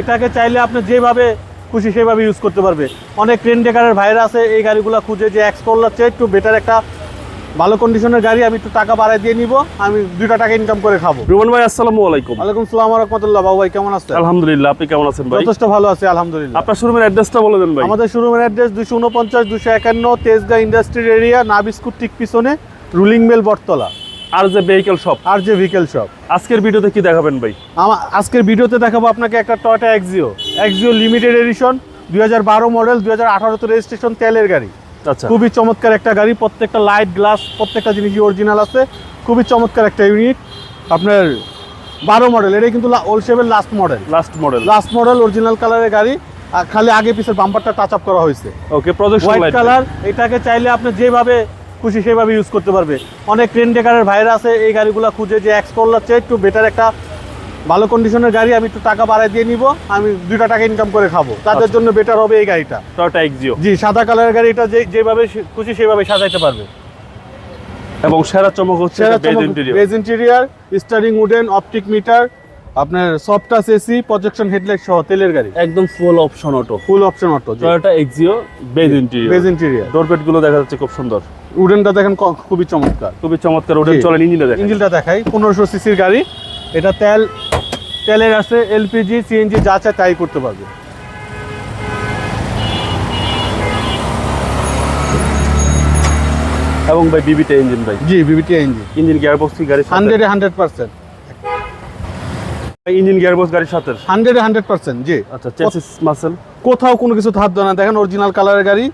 এটাকে চাইলে আপনি যেভাবে খুশি সেভাবে ইউজ করতে পারবে। অনেক ট্রেন ডেকারের ভাইরা আছে এই গাড়িগুলো খুঁজে যে এক্সপ্লোরার চেয়ে একটু বেটার একটা ভালো কন্ডিশনের গাড়ি আমি একটু টাকা বাড়ায় দিয়ে নিব আমি দুইটা টাকা ইনকাম করে খাব। রুমান ভাই আসসালামু আলাইকুম। ওয়ালাইকুম সালাম রহমতুল্লাহ বাবু ভাই কেমন আছেন? আলহামদুলিল্লাহ আপনি কেমন আছেন ভাই? যথেষ্ট ভালো আছি আলহামদুলিল্লাহ। আপনার শোরুমের অ্যাড্রেসটা বলে দেন ভাই। আমাদের শোরুমের অ্যাড্রেস দুশো উনপঞ্চাশ দুশো একান্ন তেজগাঁ ইন্ডাস্ট্রিয়াল এরিয়া নাবিস্কুট ঠিক পিছনে রুলিং মেল বটতলা। আর যে ভেহিকেল শপ আর যে ভিকেল শপ আজকের ভিডিওতে কি দেখাবেন ভাই? আমার আজকের ভিডিওতে দেখাবো আপনাকে একটা Toyota Axio Axio limited edition দুই হাজার বারো মডেল দুই হাজার রেজিস্ট্রেশন তেলের গাড়ি। আচ্ছা। খুবই চমৎকার একটা গাড়ি প্রত্যেকটা লাইট গ্লাস প্রত্যেকটা জিনিসই অরিজিনাল আছে। খুবই চমৎকার একটা ইউনিট আপনার বারো মডেল এটাই কিন্তু ওল্ড শেপের last model last model last model original কালারের গাড়ি। আর খালি আগে পিছের বাম্পারটা টাচ আপ করা হয়েছে। ওকে প্রজেকশন হোয়াইট কালার এটাকে চাইলে আপনি যেভাবে খুশি সেভাবে ইউজ করতে পারবে। অনেক ট্রেন ডেকারের ভাইরা আছে এই গাড়িগুলো খুঁজে যে এক্সপ্লোরার চেয়ে একটু বেটার একটা ভালো কন্ডিশনের গাড়ি আমি একটু টাকা বাড়ায় দিয়ে নিব আমি দুইটা টাকা ইনকাম করে খাব। তাদের আচ্ছা। জন্য বেটার হবে এই গাড়িটা। টয়োটা এক্সিও জি সাদা কালারের গাড়ি এটা যে যেভাবে খুশি সেভাবে সাজাইতে পারবে। এবং সেরা চমক হচ্ছে beige interior steering wooden optic meter আপনার soft touch AC projection headlight সহ তেলের গাড়ি। একদম full option auto full option auto Toyota Axio beige interior beige interior ডোরপেটগুলো দেখা যাচ্ছে খুব সুন্দর। উডেনটা দেখেন খুবই চমৎকার। খুবই চমৎকার উডেন। চলেন ইঞ্জিনে দেখেন ইঞ্জিনটা দেখাই পনেরোশো সিসির গাড়ি। এটা তেল তেলের আছে এলপিজি সিএনজি যা চায় তাই করতে পারবে। এবং ভাই বিবিটি ইঞ্জিন ভাই। জি বিবিটি ইঞ্জিন ইঞ্জিন গিয়ারবক্স কি গাড়ি হান্ড্রেডে হান্ড্রেড পার্সেন্ট। ইঞ্জিন গিয়ারবক্স গাড়ির সাথে? হান্ড্রেডে হান্ড্রেড পার্সেন্ট জি। আচ্ছা চেসিস মাসেল। কোথাও কোনো কিছু হাত দেয় না। দেখেন অরিজিনাল কালারের গাড়ি।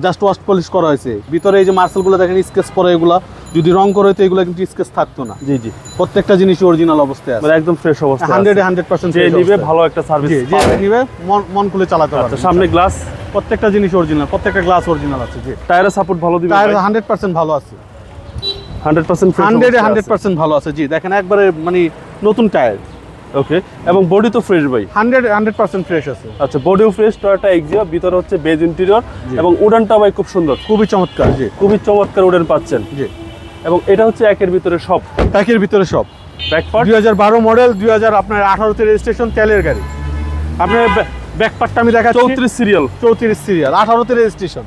জাস্ট ওয়াশ পলিশ করা হয়েছে। ভিতরে এই যে মার্সেলগুলো দেখেন স্কেচ পরে এগুলা। যদি রং করে হতো এগুলো কিন্তু স্কেচ থাকতো না। জি জি। প্রত্যেকটা জিনিস অরিজিনাল অবস্থায় আছে। মানে একদম ফ্রেশ অবস্থা হান্ড্রেডে আছে। হান্ড্রেড পার্সেন্ট যে নিবে ভালো একটা সার্ভিস যে নিবে মন- মন খুলে চালাতে আচ্ছা পারবে। সামনে গ্লাস প্রত্যেকটা জিনিস অরিজিনাল প্রত্যেকটা গ্লাস অরিজিনাল আছে জি। টায়ারের সাপোর্ট ভালো দিবে টায়ার হান্ড্রেড পার্সেন্ট ভালো আছে। হান্ড্রেড পার্সেন্ট হান্ড্রেডে হান্ড্রেড পার্সেন্ট ভালো আছে জি। দেখেন একবারে মানে নতুন টায়ার ওকে এবং বডি তো ফ্রেশ ভাই? হান্ড্রেড হান্ড্রেড পার্সেন্ট ফ্রেশ আছে। আচ্ছা বডিও ফ্রেশ টয়োটা এক্সিও ভিতরে হচ্ছে বেজ ইন্টেরিয়র। এবং উডানটা ভাই খুব সুন্দর। খুবই চমৎকার। জি খুবই চমৎকার উডান পাচ্ছেন। জি। এবং এটা হচ্ছে একের ভিতরে সব। প্যাকের ভিতরে সব। ব্যাক পার্ট দুই হাজার বারো মডেল দুই হাজার আপনার আঠারোতে রেজিস্ট্রেশন তেলের গাড়ি। আপনার ব্যাকপার্টটা আমি দেখাচ্ছি। চৌত্রিশ সিরিয়াল চৌত্রিশ সিরিয়াল আঠারোতে রেজিস্ট্রেশন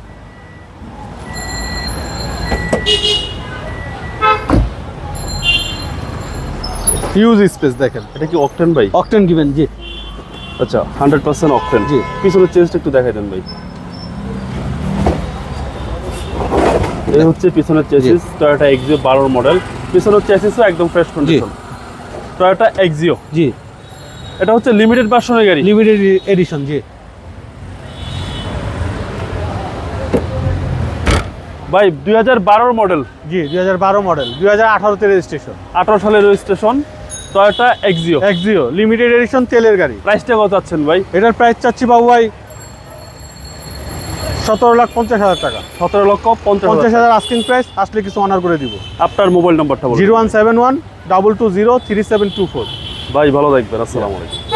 হিউজ স্পেস দেখেন। এটা কি অকটেন ভাই? অকটেন গিভেন জি। আচ্ছা হান্ড্রেড পার্সেন্ট অকটেন জি। পিছনের চেঞ্জটা একটু দেখাই দেন ভাই। এই হচ্ছে পিছনের চেসিস টয়োটা এক্সিও বারোর মডেল পিছনের চেসিসও একদম ফ্রেশ কন্ডিশন টয়োটা এক্সিও জি। এটা হচ্ছে লিমিটেড ভার্সনের গাড়ি। লিমিটেড এডিশন জি। ভাই দুই হাজার বারোর মডেল জি দুই হাজার বারো মডেল দুই হাজার আঠারোতে রেজিস্ট্রেশন আঠারো সালের registration Toyota Axio Axio limited edition তেলের গাড়ি। প্রাইসটা কত চাচ্ছেন ভাই? এটার প্রাইস চাচ্ছি বাবু ভাই সতেরো লাখ পঞ্চাশ হাজার টাকা। সতেরো লক্ষ পঞ্চাশ হাজার আস্কিং প্রাইস আসলে কিছু অনার করে দিব। আপনার মোবাইল নাম্বারটা zero one seven one double two zero three seven two four ভাই ভালো থাকবেন আসসালামু আলাইকুম।